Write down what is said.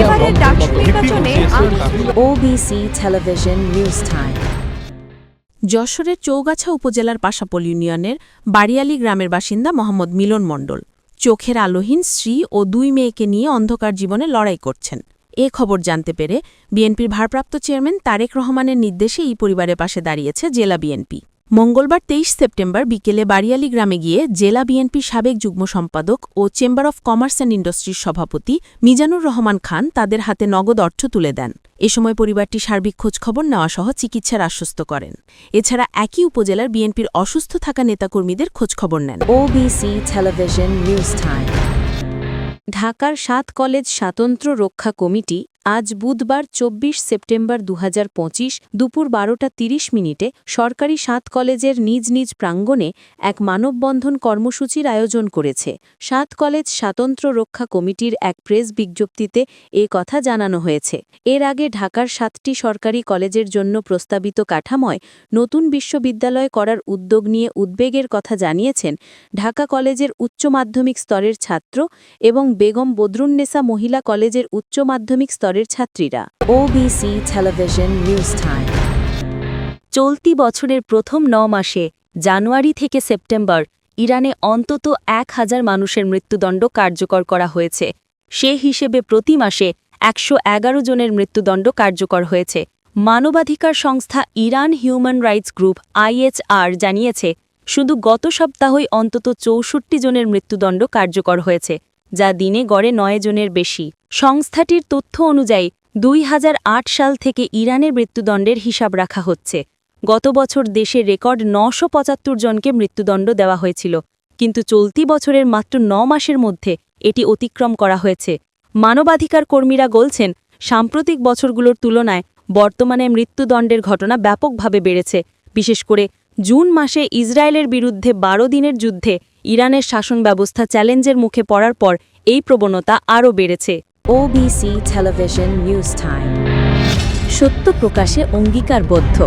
এবারের ডাকসু নির্বাচনে যশোরের চৌগাছা উপজেলার পাশাপল ইউনিয়নের বাড়িয়ালি গ্রামের বাসিন্দা মোহাম্মদ মিলন মণ্ডল চোখের আলোহীন স্ত্রী ও দুই মেয়েকে নিয়ে অন্ধকার জীবনে লড়াই করছেন। এ খবর জানতে পেরে বিএনপির ভারপ্রাপ্ত চেয়ারম্যান তারেক রহমানের নির্দেশে এই পরিবারের পাশে দাঁড়িয়েছে জেলা বিএনপি। মঙ্গলবার তেইশ সেপ্টেম্বর বিকেলে বাড়িয়ালি গ্রামে গিয়ে জেলা বিএনপির সাবেক যুগ্ম সম্পাদক ও চেম্বার অফ কমার্স অ্যান্ড ইন্ডাস্ট্রির সভাপতি মিজানুর রহমান খান তাদের হাতে নগদ অর্থ তুলে দেন। এ সময় পরিবারটি সার্বিক খোঁজখবর নেওয়া সহ চিকিৎসার আশ্বস্ত করেন। এছাড়া একই উপজেলার বিএনপির অসুস্থ থাকা নেতাকর্মীদের খোঁজখবর নেন। Time. ঢাকার সাত কলেজ স্বাতন্ত্র রক্ষা কমিটি আজ বুধবার চব্বিশ সেপ্টেম্বর দু হাজার পঁচিশ দুপুর বারোটা তিরিশ মিনিটে সরকারি সাত কলেজের নিজ নিজ প্রাঙ্গণে এক মানববন্ধন কর্মসূচির আয়োজন করেছে। সাত কলেজ স্বাতন্ত্র রক্ষা কমিটির এক প্রেস বিজ্ঞপ্তিতে এ কথা জানানো হয়েছে। এর আগে ঢাকার সাতটি সরকারি কলেজের জন্য প্রস্তাবিত কাঠাময় নতুন বিশ্ববিদ্যালয় করার উদ্যোগ নিয়ে উদ্বেগের কথা জানিয়েছেন ঢাকা কলেজের উচ্চ মাধ্যমিক স্তরের ছাত্র এবং বেগম বদরুন্নেসা মহিলা কলেজের উচ্চ মাধ্যমিক স্তরের ছাত্রীরা। OBC Television News Time. চলতি বছরের প্রথম ন মাসে, জানুয়ারি থেকে সেপ্টেম্বর, ইরানে অন্তত এক হাজার মানুষের মৃত্যুদণ্ড কার্যকর করা হয়েছে। সে হিসেবে প্রতি মাসে একশো এগারো জনের মৃত্যুদণ্ড কার্যকর হয়েছে। মানবাধিকার সংস্থা Iran human rights group IHR জানিয়েছে, শুধু গত সপ্তাহই অন্তত চৌষট্টি জনের মৃত্যুদণ্ড কার্যকর হয়েছে। যা দিনে গড়ে নয় জনের বেশি। সংস্থাটির তথ্য অনুযায়ী, দুই হাজার আট সাল থেকে ইরানের মৃত্যুদণ্ডের হিসাব রাখা হচ্ছে। গত বছর দেশে রেকর্ড নশো জনকে মৃত্যুদণ্ড দেওয়া হয়েছিল, কিন্তু চলতি বছরের মাত্র ন মাসের মধ্যে এটি অতিক্রম করা হয়েছে। মানবাধিকার কর্মীরা বলছেন, সাম্প্রতিক বছরগুলোর তুলনায় বর্তমানে মৃত্যুদণ্ডের ঘটনা ব্যাপকভাবে বেড়েছে, বিশেষ করে জুন মাসে ইসরায়েলের বিরুদ্ধে বারো দিনের যুদ্ধে ইরানের শাসন ব্যবস্থা চ্যালেঞ্জের মুখে পড়ার পর এই প্রবণতা আরও বেড়েছে। ওবিসি টেলিভিশন নিউজ টাইম সত্য প্রকাশে অঙ্গীকারবদ্ধ।